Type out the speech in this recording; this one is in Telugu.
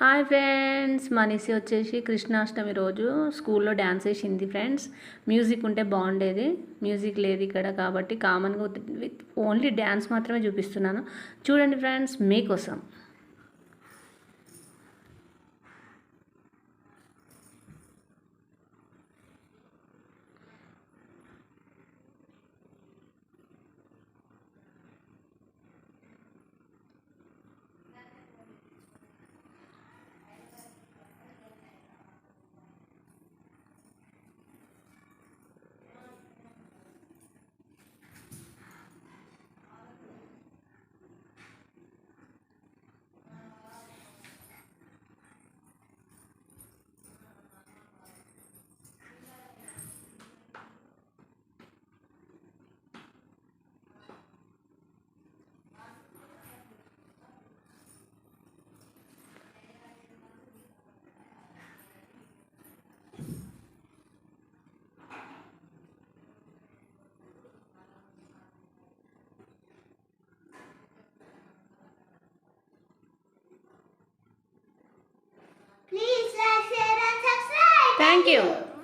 హాయ్ ఫ్రెండ్స్ మనిషి వచ్చేసి కృష్ణాష్టమి రోజు స్కూల్లో డ్యాన్స్ వేసింది ఫ్రెండ్స్. మ్యూజిక్ ఉంటే బాగుండేది. మ్యూజిక్ లేదు ఇక్కడ కాబట్టి కామన్గా విత్ ఓన్లీ డ్యాన్స్ మాత్రమే చూపిస్తున్నాను. చూడండి ఫ్రెండ్స్ మీకోసం. Thank you.